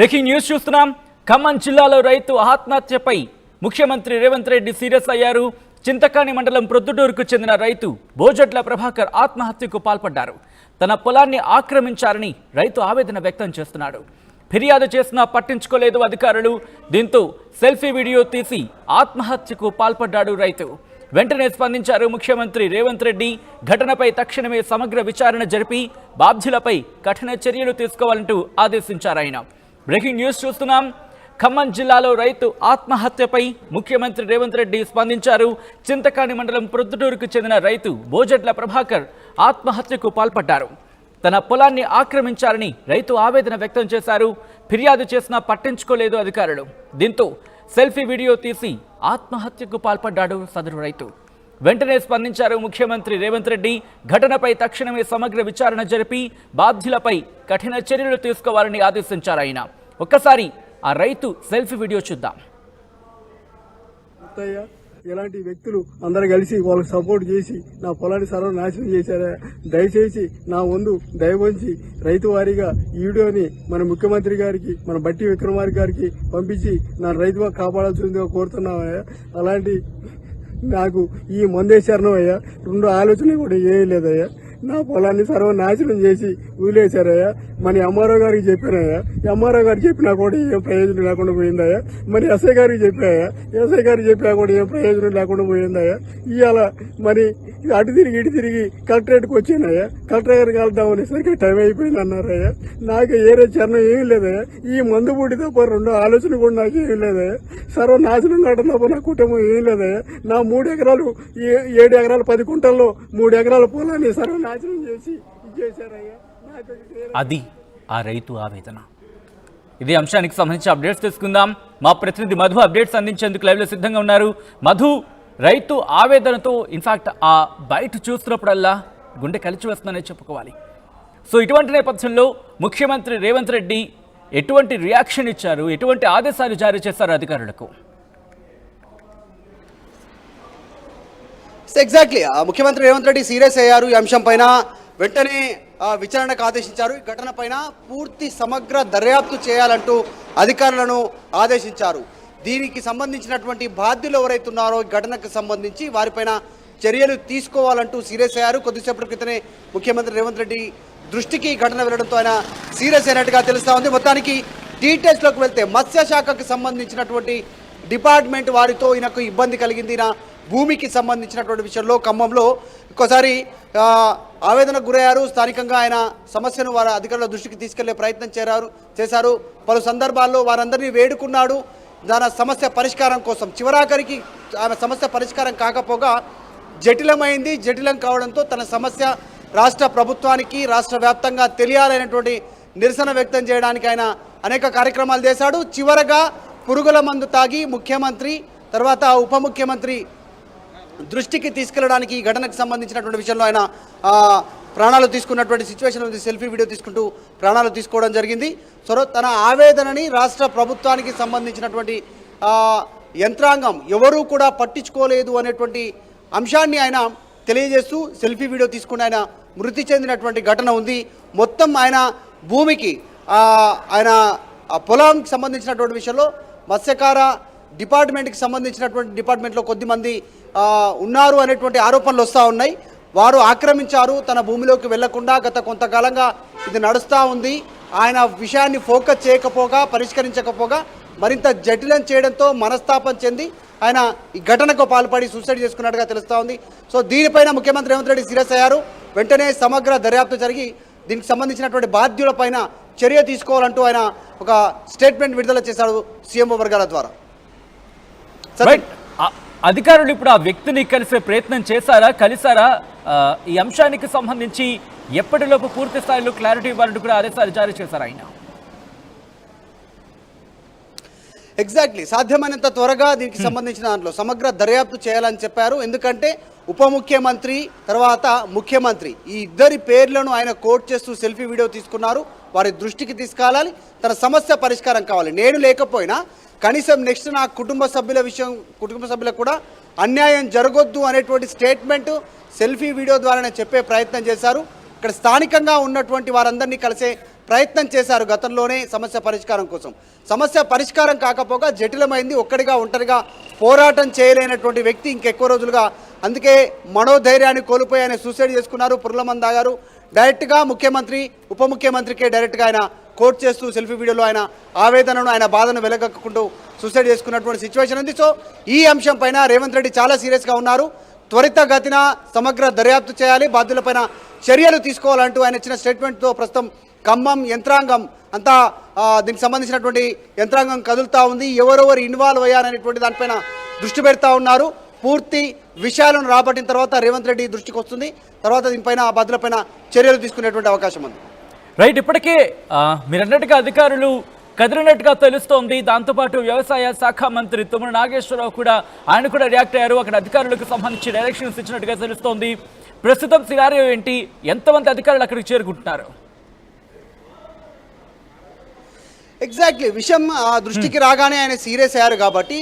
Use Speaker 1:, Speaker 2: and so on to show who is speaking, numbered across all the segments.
Speaker 1: Breaking news చూస్తున్నాం. ఖమ్మం జిల్లాలో రైతు ఆత్మహత్యపై ముఖ్యమంత్రి రేవంత్ రెడ్డి సీరియస్ అయ్యారు. చింతకాణి మండలం ప్రొద్దుటూరుకు చెందిన రైతు బోజట్ల ప్రభాకర్ ఆత్మహత్యకు పాల్పడ్డారు. తన పొలాన్ని ఆక్రమించారని రైతు ఆవేదన వ్యక్తం చేస్తున్నాడు. ఫిర్యాదు చేసినా పట్టించుకోలేదు అధికారులు. దీంతో సెల్ఫీ వీడియో తీసి ఆత్మహత్యకు పాల్పడ్డాడు రైతు. వెంటనే స్పందించారు ముఖ్యమంత్రి రేవంత్ రెడ్డి. ఘటనపై తక్షణమే సమగ్ర విచారణ జరిపి బాధ్యులపై కఠిన చర్యలు తీసుకోవాలంటూ ఆదేశించారు ఆయన. బ్రేకింగ్ న్యూస్ చూస్తున్నాం. ఖమ్మం జిల్లాలో రైతు ఆత్మహత్యపై ముఖ్యమంత్రి రేవంత్ రెడ్డి స్పందించారు. చింతకాణి మండలం ప్రొద్దుటూరుకు చెందిన రైతు బోజట్ల ప్రభాకర్ ఆత్మహత్యకు పాల్పడ్డారు. తన పొలాన్ని ఆక్రమించారని రైతు ఆవేదన వ్యక్తం చేశారు. ఫిర్యాదు చేసినా పట్టించుకోలేదు అధికారులు. దీంతో సెల్ఫీ వీడియో తీసి ఆత్మహత్యకు పాల్పడ్డాడు సదరు రైతు. వెంటనే స్పందించారు ముఖ్యమంత్రి రేవంత్ రెడ్డి. ఘటనపై తక్షణమే సమగ్ర విచారణ జరిపి బాధ్యులపై కఠిన చర్యలు తీసుకోవాలని ఆదేశించారు ఆయన. ఒక్కసారి ఆ రైతు సెల్ఫీ వీడియో చూద్దాం.
Speaker 2: ఇలాంటి వ్యక్తులు అందరు కలిసి వాళ్ళకి సపోర్ట్ చేసి నా పొలాన్ని సర్వనాశనం చేశారా. దయచేసి నా వందు దయవంచి రైతు వారీగా ఈ వీడియోని మన ముఖ్యమంత్రి గారికి మన బట్టి విక్రమార్క గారికి పంపించి నా రైతుగా కాపాడాల్సిందిగా కోరుతున్నామయ్యా అలాంటి నాకు ఈ మందేశారణం అయ్యా. రెండు ఆలోచనలు కూడా ఏమీ లేదయ్యా. నా పొలాన్ని సర్వనాశనం చేసి వదిలేశారయ్యా. మన ఎంఆర్ఓ గారికి చెప్పానయ్యా. ఎంఆర్ఓ గారికి చెప్పినా కూడా ఏం ప్రయోజనం లేకుండా పోయిందయ్యా. మరి ఎస్ఐ గారికి చెప్పాయా. ఎస్ఐ గారికి చెప్పినా కూడా ఏం ప్రయోజనం లేకుండా పోయిందయ్యా. ఇవాళ మరి అటు తిరిగి ఇటు తిరిగి కలెక్టరేట్కి వచ్చినాయా కలెక్టర్ గారికి వెళ్దాం అనేసరికి టైం అయిపోయింది అన్నారయ్యా నాకు ఏరే చరణం ఏమీ లేదయ్యా. ఈ మందు బుడి తప్ప రెండో ఆలోచన కూడా నాకు ఏమీ లేదయ్యా. సర్వనాశనం కావడం తప్ప నా కుటుంబం ఏం లేదయ్యా. నా మూడు ఎకరాలు ఏడు ఎకరాలు పది కుంటల్లో మూడు ఎకరాల పొలాన్ని సర్వనాశనం చేసి
Speaker 1: అది ఆ రైతు ఆవేదన. ఇదే అంశానికి సంబంధించి అప్డేట్స్ తెలుసుకుందాం. మా ప్రతినిధి మధు అప్డేట్స్ అందించేందుకు లైవ్లో సిద్ధంగా ఉన్నారు. మధు రైతు ఆవేదనతో ఇన్ఫాక్ట్ ఆ బయట చూస్తున్నప్పుడల్లా గుండె కలిచి వస్తుందనే చెప్పుకోవాలి. సో ఇటువంటి నేపథ్యంలో ముఖ్యమంత్రి రేవంత్ రెడ్డి ఎటువంటి రియాక్షన్ ఇచ్చారు? ఎటువంటి ఆదేశాలు జారీ చేశారు అధికారులకు?
Speaker 3: ఎగ్జాక్ట్లీ ముఖ్యమంత్రి రేవంత్ రెడ్డి సీరియస్ అయ్యారు ఈ అంశం పైన. వెంటనే విచారణకు ఆదేశించారు. ఈ ఘటన పైన పూర్తి సమగ్ర దర్యాప్తు చేయాలంటూ అధికారులను ఆదేశించారు. దీనికి సంబంధించినటువంటి బాధ్యులు ఎవరైతే ఉన్నారో ఈ ఘటనకు సంబంధించి వారిపైన చర్యలు తీసుకోవాలంటూ సీరియస్ అయ్యారు. కొద్దిసేపటి క్రితమే ముఖ్యమంత్రి రేవంత్ రెడ్డి దృష్టికి ఘటన వెళ్ళడంతో ఆయన సీరియస్ అయినట్టుగా తెలుస్తా ఉంది. మొత్తానికి డీటెయిల్స్లోకి వెళ్తే మత్స్యశాఖకు సంబంధించినటువంటి డిపార్ట్మెంట్ వారితో ఈయనకు ఇబ్బంది కలిగింది. భూమికి సంబంధించినటువంటి విషయంలో ఖమ్మంలో ఒక్కోసారి ఆవేదన ఆవేదనకు గురయ్యారు. స్థానికంగా ఆయన సమస్యను వారి అధికారుల దృష్టికి తీసుకెళ్ళే ప్రయత్నం చేరారు చేశారు. పలు సందర్భాల్లో వారందరినీ వేడుకున్నాడు. దాని సమస్య పరిష్కారం కోసం చివరాఖరికి ఆమె సమస్య పరిష్కారం కాకపోగా జటిలమైంది. జటిలం కావడంతో తన సమస్య రాష్ట్ర ప్రభుత్వానికి రాష్ట్ర వ్యాప్తంగా తెలియాలనేటువంటి నిరసన వ్యక్తం చేయడానికి ఆయన అనేక కార్యక్రమాలు చేశాడు. చివరగా పురుగుల మందు తాగి ముఖ్యమంత్రి తర్వాత ఉప ముఖ్యమంత్రి దృష్టికి తీసుకెళ్ళడానికి ఈ ఘటనకు సంబంధించినటువంటి విషయంలో ఆయన ప్రాణాలు తీసుకున్నటువంటి సిచ్యువేషన్ ఉంది. సెల్ఫీ వీడియో తీసుకుంటూ ప్రాణాలు తీసుకోవడం జరిగింది. సో తన ఆవేదనని రాష్ట్ర ప్రభుత్వానికి సంబంధించినటువంటి యంత్రాంగం ఎవరూ కూడా పట్టించుకోలేదు అనేటువంటి అంశాన్ని ఆయన తెలియజేస్తూ సెల్ఫీ వీడియో తీసుకుని ఆయన మృతి చెందినటువంటి ఘటన ఉంది. మొత్తం ఆయన భూమికి ఆయన పొలానికి సంబంధించినటువంటి విషయంలో మత్స్యకార డిపార్ట్మెంట్కి సంబంధించినటువంటి డిపార్ట్మెంట్లో కొద్దిమంది ఉన్నారు అనేటువంటి ఆరోపణలు వస్తూ ఉన్నాయి. వారు ఆక్రమించారు తన భూమిలోకి వెళ్ళకుండా గత కొంతకాలంగా ఇది నడుస్తూ ఉంది. ఆయన విషయాన్ని ఫోకస్ చేయకపోగా పరిష్కరించకపోగా మరింత జటిలం చేయడంతో మనస్తాపం చెంది ఆయన ఈ ఘటనకు పాల్పడి సూసైడ్ చేసుకున్నట్టుగా తెలుస్తూ ఉంది. సో దీనిపైన ముఖ్యమంత్రి రేవంత్ రెడ్డి సీరియస్ అయ్యారు. వెంటనే సమగ్ర దర్యాప్తు జరిగి దీనికి సంబంధించినటువంటి బాధ్యులపైన చర్య తీసుకోవాలంటూ ఆయన ఒక స్టేట్మెంట్ విడుదల చేశాడు సీఎంఓ వర్గాల ద్వారా.
Speaker 1: అధికారులు ఇప్పుడు ఆ వ్యక్తిని కలిసే ప్రయత్నం చేశారా కలిసారా ఈ అంశానికి సంబంధించి ఎప్పటిలోపు పూర్తి స్థాయిలో క్లారిటీ ఇవ్వాలంటూ కూడా ఆదేశాలు జారీ చేశారు ఆయన.
Speaker 3: ఎగ్జాక్ట్లీ సాధ్యమైనంత త్వరగా దీనికి సంబంధించిన దాంట్లో సమగ్ర దర్యాప్తు చేయాలని చెప్పారు. ఎందుకంటే ఉప ముఖ్యమంత్రి తర్వాత ముఖ్యమంత్రి ఈ ఇద్దరి పేర్లను ఆయన కోట్ చేస్తూ సెల్ఫీ వీడియో తీసుకున్నారు. వారి దృష్టికి తీసుకెళ్ళాలి తన సమస్య పరిష్కారం కావాలి. నేను లేకపోయినా కనీసం నెక్స్ట్ నా కుటుంబ సభ్యుల విషయం కుటుంబ సభ్యులకు కూడా అన్యాయం జరగొద్దు అనేటువంటి స్టేట్మెంట్ సెల్ఫీ వీడియో ద్వారానే చెప్పే ప్రయత్నం చేశారు. ఇక్కడ స్థానికంగా ఉన్నటువంటి వారందరినీ కలిసే ప్రయత్నం చేశారు గతంలోనే సమస్య పరిష్కారం కోసం. సమస్య పరిష్కారం కాకపోగా జటిలమైంది ఒక్కడిగా ఒంటరిగా పోరాటం చేయలేనటువంటి వ్యక్తి ఇంకెక్కువ రోజులుగా అందుకే మనోధైర్యాన్ని కోల్పోయి ఆయన సూసైడ్ చేసుకున్నారు పుర్లమందా గారు. డైరెక్ట్గా ముఖ్యమంత్రి ఉప ముఖ్యమంత్రికే డైరెక్ట్గా ఆయన కోట్ చేస్తూ సెల్ఫీ వీడియోలో ఆయన ఆవేదనను ఆయన బాధను వెలగక్కుంటూ సూసైడ్ చేసుకున్నటువంటి సిచ్యువేషన్ ఉంది. సో ఈ అంశం పైన రేవంత్ రెడ్డి చాలా సీరియస్గా ఉన్నారు. త్వరితగతిన సమగ్ర దర్యాప్తు చేయాలి. బాధ్యులపైన చర్యలు తీసుకోవాలంటూ ఆయన ఇచ్చిన స్టేట్మెంట్తో ప్రస్తుతం ఖమ్మం యంత్రాంగం అంతా దీనికి సంబంధించినటువంటి యంత్రాంగం కదులుతూ ఉంది. ఎవరెవరు ఇన్వాల్వ్ అయ్యారనేటువంటి దానిపైన దృష్టి పెడతా ఉన్నారు. పూర్తి విషయాలను రాబట్టిన తర్వాత రేవంత్ రెడ్డి దృష్టికి వస్తుంది. తర్వాత దీనిపైన ఆ బాధ్యులపైన చర్యలు తీసుకునేటువంటి అవకాశం ఉంది.
Speaker 1: రైట్ ఇప్పటికే మీరన్నట్టుగా మీరు అన్నట్టుగా అధికారులు కదిలినట్టుగా తెలుస్తోంది. దాంతోపాటు వ్యవసాయ శాఖ మంత్రి తుమ్మల నాగేశ్వరరావు కూడా ఆయన కూడా రియాక్ట్ అయ్యారు. అక్కడ అధికారులకు సంబంధించి డైరెక్షన్స్ ఇచ్చినట్టుగా తెలుస్తోంది. ప్రస్తుతం సినారియో ఏంటి? ఎంతమంది అధికారులు అక్కడికి చేరుకుంటున్నారు?
Speaker 3: ఎగ్జాక్ట్లీ విషయం ఆ, దృష్టికి రాగానే ఆయన సీరియస్ అయ్యారు కాబట్టి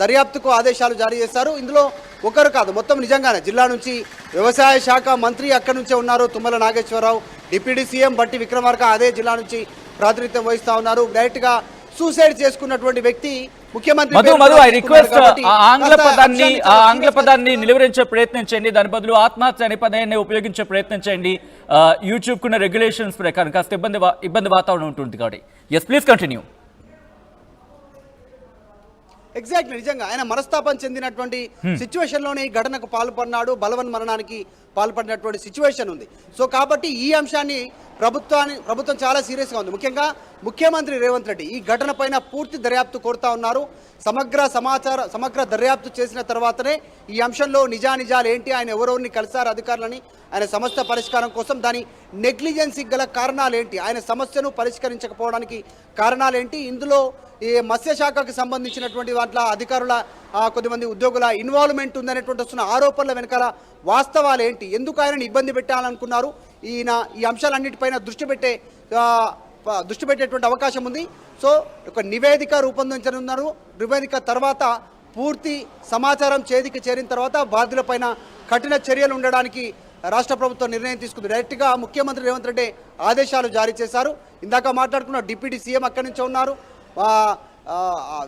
Speaker 3: దర్యాప్తుకు ఆదేశాలు జారీ చేశారు. ఇందులో ఒకరు కాదు మొత్తం నిజంగానే జిల్లా నుంచి వ్యవసాయ శాఖ మంత్రి అక్కడి నుంచే ఉన్నారు తుమ్మల నాగేశ్వరరావు. డిప్యూటీ సీఎం బట్టి విక్రమార్క అదే జిల్లా నుంచి ప్రాతినిధ్యం వహిస్తా ఉన్నారు. డైరెక్ట్గా సూసైడ్ చేసుకున్నటువంటి వ్యక్తి
Speaker 1: మధు మధు ఐ రిక్వెస్ట్ ఆంగ్ల పదాన్ని ఆంగ్ల పదాన్ని నిలువరించే ప్రయత్నం చేయండి. దాని బదులు ఆత్మహత్య అనే పదాన్ని ఉపయోగించే ప్రయత్నం చేయండి. యూట్యూబ్ కున్న రెగ్యులేషన్స్ ప్రకారం కాస్త ఇబ్బంది ఇబ్బంది వాతావరణం ఉంటుంది కాబట్టి. ఎస్ ప్లీజ్ కంటిన్యూ
Speaker 3: ఎగ్జాక్ట్లీ నిజంగా. ఆయన మనస్తాపం చెందినటువంటి సిచ్యువేషన్లోనే ఈ ఘటనకు పాల్పడినాడు. బలవన్ మరణానికి పాల్పడినటువంటి సిచ్యువేషన్ ఉంది. సో కాబట్టి ఈ అంశాన్ని ప్రభుత్వాన్ని ప్రభుత్వం చాలా సీరియస్గా ఉంది. ముఖ్యంగా ముఖ్యమంత్రి రేవంత్ రెడ్డి ఈ ఘటన పైన పూర్తి దర్యాప్తు కోరుతా ఉన్నారు. సమగ్ర సమాచార సమగ్ర దర్యాప్తు చేసిన తర్వాతనే ఈ అంశంలో నిజానిజాలు ఏంటి ఆయన ఎవరెవరిని కలిశారు అధికారులని ఆయన సమస్య పరిష్కారం కోసం దాని నెగ్లిజెన్సీ గల కారణాలు ఏంటి ఆయన సమస్యను పరిష్కరించకపోవడానికి కారణాలు ఏంటి ఇందులో ఈ మత్స్యశాఖకు సంబంధించినటువంటి వాట్ల అధికారుల కొద్దిమంది ఉద్యోగుల ఇన్వాల్వ్మెంట్ ఉందనేటువంటి వస్తున్న ఆరోపణల వెనకాల వాస్తవాలు ఏంటి ఎందుకు ఆయనను ఇబ్బంది పెట్టాలనుకున్నారు? ఈయన ఈ అంశాలన్నిటిపైన దృష్టి పెట్టే దృష్టి పెట్టేటువంటి అవకాశం ఉంది. సో ఒక నివేదిక రూపొందించనున్నారు. నివేదిక తర్వాత పూర్తి సమాచారం చేతికి చేరిన తర్వాత బాధ్యులపైన కఠిన చర్యలు ఉండడానికి రాష్ట్ర ప్రభుత్వం నిర్ణయం తీసుకుంది. డైరెక్ట్గా ముఖ్యమంత్రి రేవంత్ రెడ్డి ఆదేశాలు జారీ చేశారు. ఇందాక మాట్లాడుకున్న డిప్యూటీ సీఎం అక్కడి నుంచే ఉన్నారు.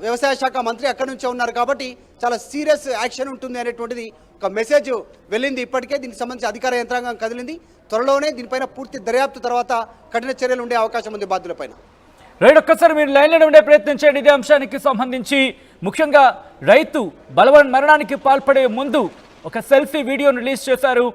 Speaker 3: వ్యవసాయ శాఖ మంత్రి అక్కడి నుంచే ఉన్నారు కాబట్టి చాలా సీరియస్ యాక్షన్ ఉంటుంది అనేటువంటిది ఒక మెసేజ్ వెళ్ళింది ఇప్పటికే. దీనికి సంబంధించి అధికార యంత్రాంగం కదిలింది. త్వరలోనే దీనిపైన పూర్తి దర్యాప్తు తర్వాత కఠిన చర్యలు ఉండే అవకాశం ఉంది బాధ్యులపైన
Speaker 1: రైట్ ఒక్కసారి మీరు లైన్లో ఉండే ప్రయత్నం చేయండి. ఇదే అంశానికి సంబంధించి ముఖ్యంగా రైతు బలవన్ మరణానికి పాల్పడే ముందు ఒక సెల్ఫీ వీడియోను రిలీజ్ చేశారు.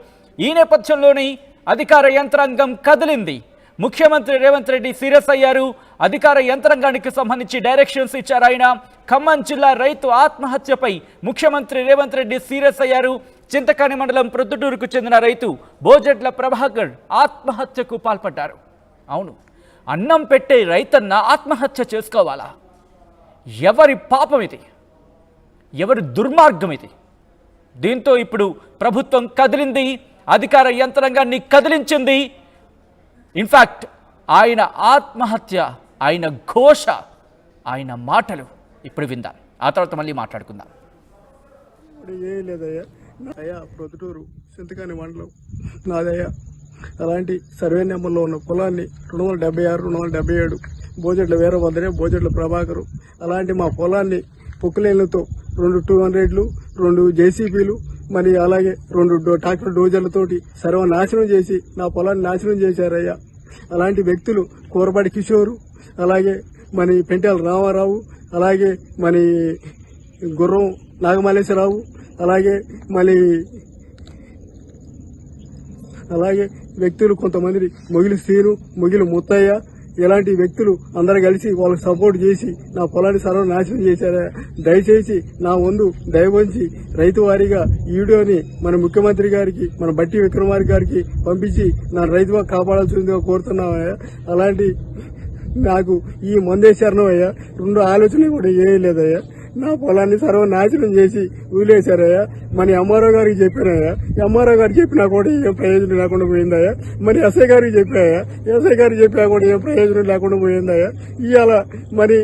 Speaker 1: ఈ నేపథ్యంలోని అధికార యంత్రాంగం కదిలింది. ముఖ్యమంత్రి రేవంత్ రెడ్డి సీరియస్ అయ్యారు. అధికార యంత్రాంగానికి సంబంధించి డైరెక్షన్స్ ఇచ్చారు ఆయన. ఖమ్మం జిల్లా రైతు ఆత్మహత్యపై ముఖ్యమంత్రి రేవంత్ రెడ్డి సీరియస్ అయ్యారు. చింతకాని మండలం ప్రొద్దుటూరుకు చెందిన రైతు బోజెట్ల ప్రభాకర్ ఆత్మహత్యకు పాల్పడ్డారు. అవును అన్నం పెట్టే రైతన్న ఆత్మహత్య చేసుకోవాలా? ఎవరి పాపం ఇది? ఎవరి దుర్మార్గం ఇది? దీంతో ఇప్పుడు ప్రభుత్వం కదిలింది అధికార యంత్రాంగాన్ని కదిలించింది. ఇన్ఫ్యాక్ట్ ఆయన ఆత్మహత్య ఆయన ఘోష ఆయన మాటలు ఇప్పుడు విందాం. ఆ తర్వాత మళ్ళీ మాట్లాడుకుందాం.
Speaker 2: ఇప్పుడు ఏం లేదయ్యా. అయ్యా ప్రొద్దుటూరు చింతకాని మండలం. నాదయ్యా అలాంటి సర్వే నెంబర్లో ఉన్న పొలాన్ని రెండు వందల డెబ్బై ఆరు రెండు వందల డెబ్బై ఏడు బోజెట్ల వీరభద్రే బోజెట్ల ప్రభాకరు అలాంటి మా పొలాన్ని పొక్కులేళ్ళతో రెండు టూ హండ్రెడ్లు రెండు జేసీబీలు మరి అలాగే రెండు డో- ట్రాక్టర్ డోజర్లతోటి సర్వనాశనం చేసి నా పొలాన్ని నాశనం చేశారయ్యా. అలాంటి వ్యక్తులు కూరపాటి కిషోరు అలాగే మన పెంటాల రామారావు అలాగే మన గుర్రం నాగమల్లేశ్వరరావు అలాగే మళ్ళీ అలాగే వ్యక్తులు కొంతమంది మొగిలి శ్రీను మొగిలి ముత్తయ్య ఇలాంటి వ్యక్తులు అందరు కలిసి వాళ్ళకి సపోర్ట్ చేసి నా పొలాన్ని సర్వనాశనం చేశారా? దయచేసి నా ముందు దయవంచి రైతు వారీగా ఈ వీడియోని మన ముఖ్యమంత్రి గారికి మన బట్టి విక్రమార్క గారికి పంపించి నా రైతుగా కాపాడాల్సిందిగా కోరుతున్నామయ్యా అలాంటి నాకు ఈ మందేశారణం అయ్యా రెండు ఆలోచనలు కూడా ఏం లేదయ్యా. నా పొలాన్ని సర్వనాశనం చేసి వదిలేశారయ్యా. మరి ఎంఆర్ఓ గారికి చెప్పానయ్యా. ఎంఆర్ఓ గారు చెప్పినా కూడా ఏం ప్రయోజనం లేకుండా పోయిందయ్యా. మరి ఎస్ఐ గారికి చెప్పాయా ఎస్ఐ గారికి చెప్పినా కూడా ఏం ప్రయోజనం లేకుండా పోయిందయ్యా. ఇవాళ మరి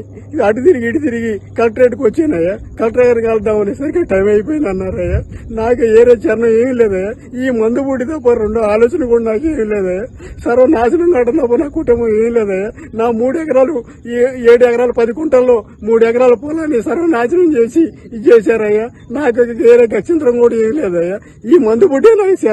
Speaker 2: అటు తిరిగి ఇటు తిరిగి కలెక్టరేట్కి వచ్చానయ్యా. కలెక్టర్ గారికి వెళ్దాం అనేసరికి టైం అయిపోయింది అన్నారయ్యా. నాకు ఏరే చరణం ఏమీ లేదయ్యా. ఈ మందు బుడి తప్ప రెండో ఆలోచన కూడా నాకు ఏమీ లేదయ్యా. సర్వనాశనం కావడం తప్ప నా కుటుంబం ఏమీ లేదయ్యా. నా మూడు ఎకరాలు ఏడు ఎకరాలు పది కుంటల్లో మూడు ఎకరాల పొలాన్ని సర్వనాశనం చేసి ఇది చేశారయ్యా నాకు వేరే గచ్చంతరం కూడా ఏం లేదయ్యా. ఈ మందు పుట్టే నాకు